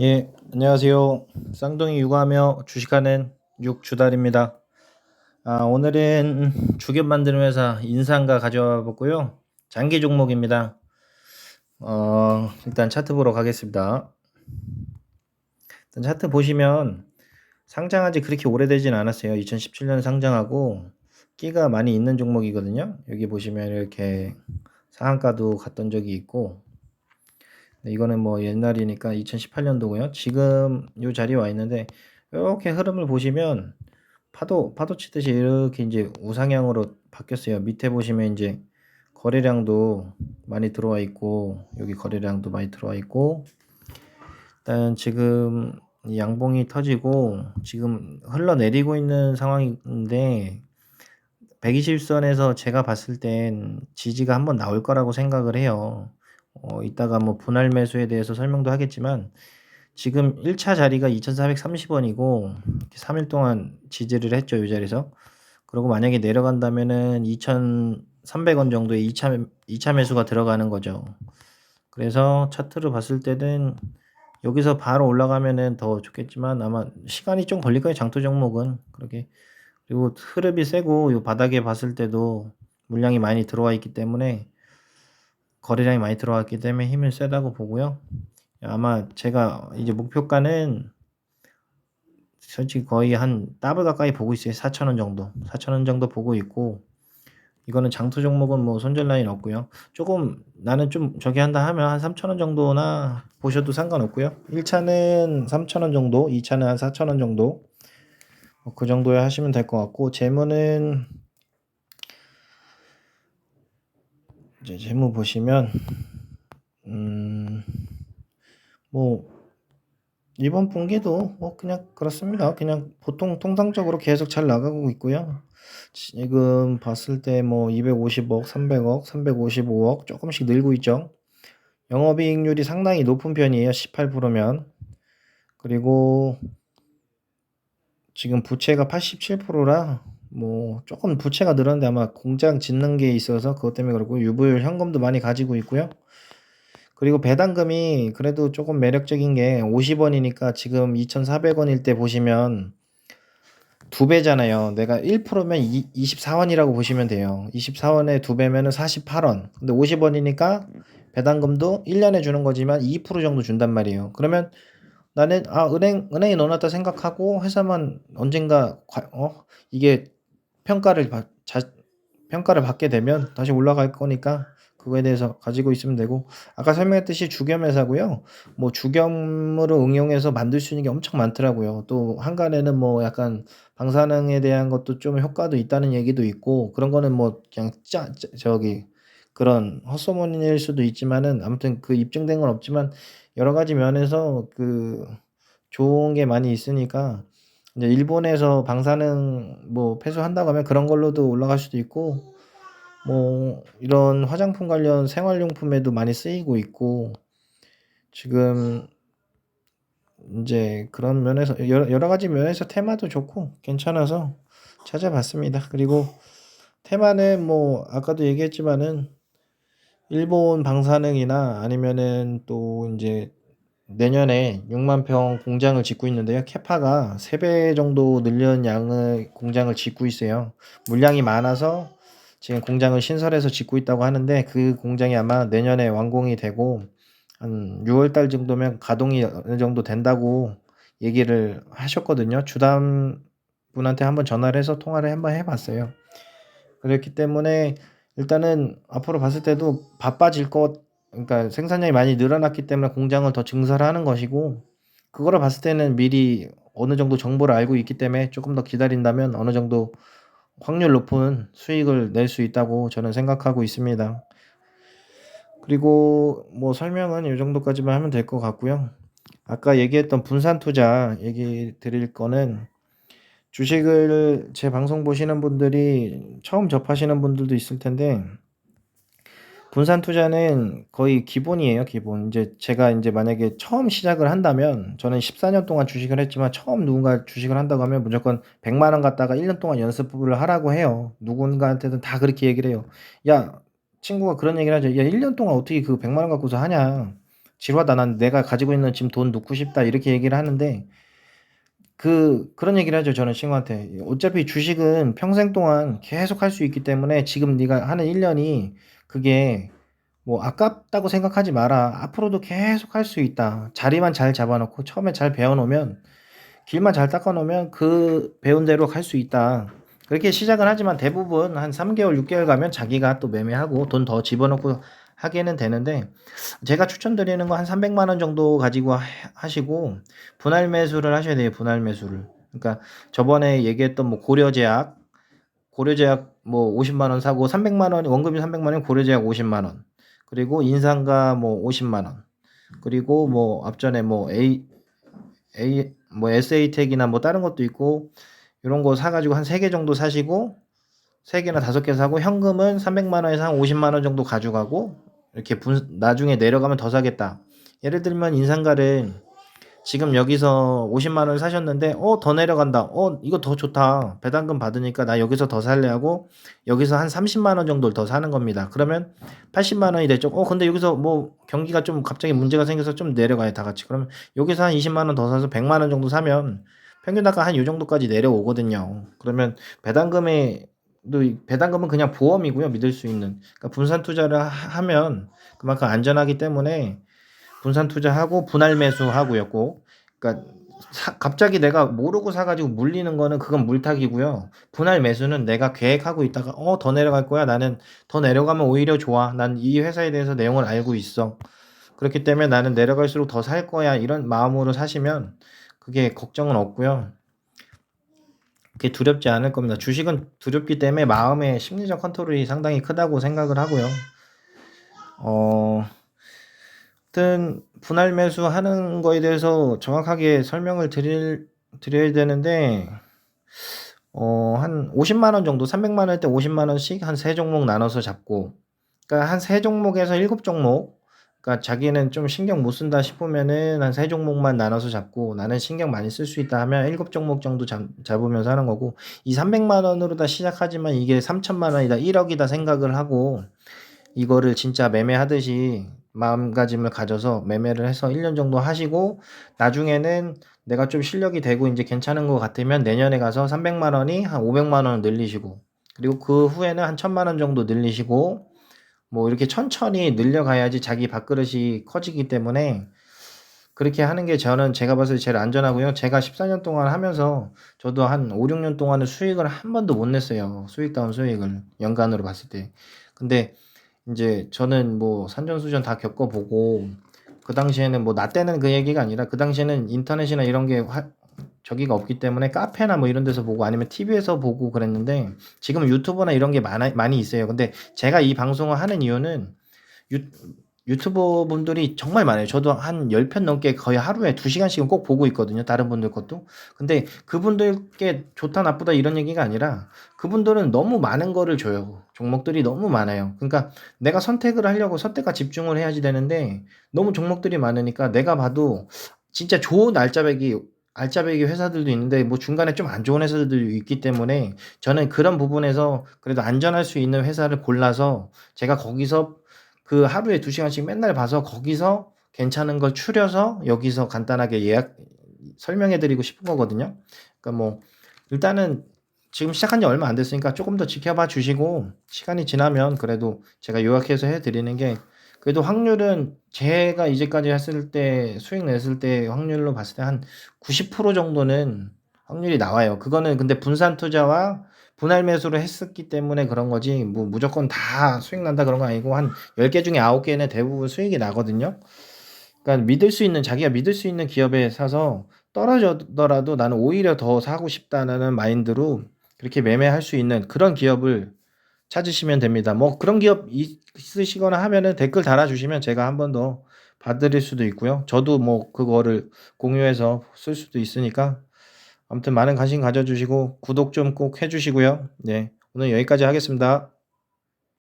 예, 안녕하세요. 쌍둥이 육아하며 주식하는 육주달입니다. 아, 오늘은 주겹 만드는 회사 인상가 가져와 봤고요. 장기 종목입니다. 어, 일단 차트 보러 가겠습니다. 일단 차트 보시면 상장한 지 그렇게 오래되진 않았어요. 2017년 상장하고 끼가 많이 있는 종목이거든요. 여기 보시면 이렇게 상한가도 갔던 적이 있고 네, 이거는 뭐 옛날이니까 2018년도고요. 지금 요 자리에 와 있는데 이렇게 흐름을 보시면 파도 파도 치듯이 이렇게 이제 우상향으로 바뀌었어요. 밑에 보시면 이제 거래량도 많이 들어와 있고 여기 거래량도 많이 들어와 있고 일단 지금 양봉이 터지고 지금 흘러내리고 있는 상황인데 120선에서 제가 봤을 땐 지지가 한번 나올 거라고 생각을 해요. 어, 이따가 뭐 분할 매수에 대해서 설명도 하겠지만 지금 1차 자리가 2,430원이고 3일 동안 지지를 했죠. 이 자리에서. 그리고 만약에 내려간다면은 2,300원 정도의 2차 2차 매수가 들어가는 거죠. 그래서 차트를 봤을 때는 여기서 바로 올라가면은 더 좋겠지만 아마 시간이 좀 걸릴 거예요. 장투 종목은 그렇게 그리고 흐름이 세고 요 바닥에 봤을 때도 물량이 많이 들어와 있기 때문에 거래량이 많이 들어왔기 때문에 힘을 세다고 보고요. 아마 제가 이제 목표가는 솔직히 거의 한 더블 가까이 보고 있어요. 4,000원 정도. 4,000원 정도 보고 있고 이거는 장투 종목은 뭐 손절 라인 없고요. 조금 나는 좀 저기 한다 하면 한 3,000원 정도나 보셔도 상관없고요. 1차는 3,000원 정도, 2차는 한 4,000원 정도. 뭐그 정도에 하시면 될 것 같고 재무는 이제 재무 보시면 음 뭐 이번 분기도 뭐 그냥 그렇습니다. 그냥 보통 통상적으로 계속 잘 나가고 있고요. 지금 봤을 때 뭐 250억, 300억, 355억 조금씩 늘고 있죠. 영업이익률이 상당히 높은 편이에요. 18%면. 그리고 지금 부채가 87%라 뭐 조금 부채가 늘었는데 아마 공장 짓는 게 있어서 그것 때문에 그렇고 유불 현금도 많이 가지고 있고요. 그리고 배당금이 그래도 조금 매력적인 게 50원이니까 지금 2,400원일 때 보시면 두 배잖아요. 내가 1%면 24원이라고 보시면 돼요. 24원에 두 배면은 48원. 근데 50원이니까 배당금도 1년에 주는 거지만 2% 정도 준단 말이에요. 그러면 나는 아 은행 은행에 넣어놨다 생각하고 회사만 언젠가 어 이게 평가를 받, 자, 평가를 받게 되면 다시 올라갈 거니까 그거에 대해서 가지고 있으면 되고 아까 설명했듯이 주겸 회사고요. 뭐 주겸으로 응용해서 만들 수 있는 게 엄청 많더라고요. 또 한간에는 뭐 약간 방사능에 대한 것도 좀 효과도 있다는 얘기도 있고 그런 거는 뭐 그냥 짜, 짜 저기 그런 헛소문일 수도 있지만은 아무튼 그 입증된 건 없지만 여러 가지 면에서 그 좋은 게 많이 있으니까 이제 일본에서 방사능 뭐 폐수한다고 하면 그런 걸로도 올라갈 수도 있고 뭐 이런 화장품 관련 생활용품에도 많이 쓰이고 있고 지금 이제 그런 면에서 여러, 여러 가지 면에서 테마도 좋고 괜찮아서 찾아봤습니다. 그리고 테마는 뭐 아까도 얘기했지만은 일본 방사능이나 아니면은 또 이제 내년에 6만 평 공장을 짓고 있는데요. 캐파가 3배 정도 늘려는 양의 공장을 짓고 있어요. 물량이 많아서 지금 공장을 신설해서 짓고 있다고 하는데 그 공장이 아마 내년에 완공이 되고 한 6월 달 정도면 가동이 어느 정도 된다고 얘기를 하셨거든요. 주담 분한테 한번 전화를 해서 통화를 한번 해봤어요. 그렇기 때문에 일단은 앞으로 봤을 때도 바빠질 것 그러니까 생산량이 많이 늘어났기 때문에 공장을 더 증설하는 것이고 그거를 봤을 때는 미리 어느 정도 정보를 알고 있기 때문에 조금 더 기다린다면 어느 정도 확률 높은 수익을 낼 수 있다고 저는 생각하고 있습니다. 그리고 뭐 설명은 이 정도까지만 하면 될 것 같고요. 아까 얘기했던 분산 투자 얘기 드릴 거는 주식을 제 방송 보시는 분들이 처음 접하시는 분들도 있을 텐데 분산 투자는 거의 기본이에요, 기본. 이제 제가 이제 만약에 처음 시작을 한다면 저는 14 년 동안 주식을 했지만 처음 누군가 주식을 한다고 하면 무조건 100만 원 갖다가 1 년 동안 연습을 하라고 해요. 누군가한테는 다 그렇게 얘기를 해요. 야, 친구가 그런 얘기를 하죠. 야, 1 년 동안 어떻게 그 100만 원 갖고서 하냐? 지루하다. 난 내가 가지고 있는 지금 돈 넣고 싶다. 이렇게 얘기를 하는데 그 그런 얘기를 하죠. 저는 친구한테. 어차피 주식은 평생 동안 계속 할 수 있기 때문에 지금 네가 하는 1 년이 그게 뭐 아깝다고 생각하지 마라. 앞으로도 계속 할 수 있다. 자리만 잘 잡아 놓고 처음에 잘 배워 놓으면 길만 잘 닦아 놓으면 그 배운 대로 갈 수 있다. 그렇게 시작은 하지만 대부분 한 3 개월, 6 개월 가면 자기가 또 매매하고 돈 더 집어넣고 하게는 되는데 제가 추천드리는 거 한 300만 원 정도 가지고 하- 하시고 분할 매수를 하셔야 돼요. 분할 매수를. 그러니까 저번에 얘기했던 뭐 고려제약 고려제약 뭐 50만 원 사고 300만 원 원금이 300만 원 고려제약 50만 원 그리고 인상가 뭐 50만 원 그리고 뭐 앞전에 뭐 A A 뭐 SA텍이나 뭐 다른 것도 있고 이런 거 사가지고 한 3개 정도 사시고 3개나 5개 사고 현금은 300만 원에서 한 50만 원 정도 가져가고 이렇게 분, 나중에 내려가면 더 사겠다. 예를 들면 인상가를 지금 여기서 50만 원 사셨는데 어 더 내려간다. 어 이거 더 좋다. 배당금 받으니까 나 여기서 더 살래 하고 여기서 한 30만 원 정도를 더 사는 겁니다. 그러면 80만 원이 됐죠. 어 근데 여기서 뭐 경기가 좀 갑자기 문제가 생겨서 좀 내려가요 다 같이. 그러면 여기서 한 20만 원 더 사서 100만 원 정도 사면 평균 단가 한이 정도까지 내려오거든요. 그러면 배당금에 또 배당금은 그냥 보험이고요. 믿을 수 있는. 그러니까 분산 투자를 하- 하면 그만큼 안전하기 때문에 분산 투자하고 분할 매수하고요. 꼭. 그러니까 사- 갑자기 내가 모르고 사가지고 물리는 거는 그건 물타기고요. 분할 매수는 내가 계획하고 있다가 어 더 내려갈 거야. 나는 더 내려가면 오히려 좋아. 난 이 회사에 대해서 내용을 알고 있어. 그렇기 때문에 나는 내려갈수록 더 살 거야. 이런 마음으로 사시면 그게 걱정은 없고요. 그게 두렵지 않을 겁니다. 주식은 두렵기 때문에 마음의 심리적 컨트롤이 상당히 크다고 생각을 하고요. 어, 하여튼 분할 매수 하는 거에 대해서 정확하게 설명을 드릴 드려야 되는데 어, 한 50만 원 정도, 300만 원일 때 50만 원씩 한 세 종목 나눠서 잡고 그러니까 한 세 종목에서 일곱 종목 그러니까 자기는 좀 신경 못 쓴다 싶으면은 한 세 종목만 나눠서 잡고 나는 신경 많이 쓸 수 있다 하면 일곱 종목 정도 잡, 잡으면서 하는 거고 이 300만 원으로 다 시작하지만 이게 3천만 원이다 1억이다 생각을 하고 이거를 진짜 매매하듯이 마음가짐을 가져서 매매를 해서 1년 정도 하시고 나중에는 내가 좀 실력이 되고 이제 괜찮은 것 같으면 내년에 가서 300만 원이 한 500만 원 늘리시고 그리고 그 후에는 한 1000만 원 정도 늘리시고 뭐 이렇게 천천히 늘려가야지 자기 밥그릇이 커지기 때문에 그렇게 하는 게 저는 제가 봤을 때 제일 안전하고요. 제가 14년 동안 하면서 저도 한 5, 6년 동안은 수익을 한 번도 못 냈어요. 수익다운 수익을 연간으로 봤을 때. 근데 이제 저는 뭐 산전수전 다 겪어보고 그 당시에는 뭐 나 때는 그 얘기가 아니라 그 당시에는 인터넷이나 이런 게 화, 저기가 없기 때문에 카페나 뭐 이런 데서 보고 아니면 TV에서 보고 그랬는데 지금 유튜브나 이런 게 많아, 많이 있어요. 근데 제가 이 방송을 하는 이유는 유, 유튜버 분들이 정말 많아요. 저도 한 10편 넘게 거의 하루에 2시간씩은 꼭 보고 있거든요. 다른 분들 것도. 근데 그분들께 좋다 나쁘다 이런 얘기가 아니라 그분들은 너무 많은 거를 줘요. 종목들이 너무 많아요. 그러니까 내가 선택을 하려고 선택과 집중을 해야지 되는데 너무 종목들이 많으니까 내가 봐도 진짜 좋은 알짜배기 알짜배기 회사들도 있는데 뭐 중간에 좀 안 좋은 회사들도 있기 때문에 저는 그런 부분에서 그래도 안전할 수 있는 회사를 골라서 제가 거기서 그 하루에 두 시간씩 맨날 봐서 거기서 괜찮은 걸 추려서 여기서 간단하게 예약 설명해 드리고 싶은 거거든요. 그러니까 뭐 일단은 지금 시작한 지 얼마 안 됐으니까 조금 더 지켜봐 주시고 시간이 지나면 그래도 제가 요약해서 해 드리는 게 그래도 확률은 제가 이제까지 했을 때 수익 냈을 때 확률로 봤을 때 한 90% 정도는 확률이 나와요. 그거는 근데 분산 투자와 분할 매수를 했었기 때문에 그런 거지 뭐 무조건 다 수익 난다 그런 거 아니고 한 10개 중에 9개는 대부분 수익이 나거든요. 그러니까 믿을 수 있는 자기가 믿을 수 있는 기업에 사서 떨어져더라도 나는 오히려 더 사고 싶다는 마인드로 그렇게 매매할 수 있는 그런 기업을 찾으시면 됩니다. 뭐 그런 기업 있으시거나 하면은 댓글 달아주시면 제가 한 번 더 봐드릴 수도 있고요. 저도 뭐 그거를 공유해서 쓸 수도 있으니까 아무튼 많은 관심 가져주시고 구독 좀 꼭 해주시고요. 네 오늘 여기까지 하겠습니다.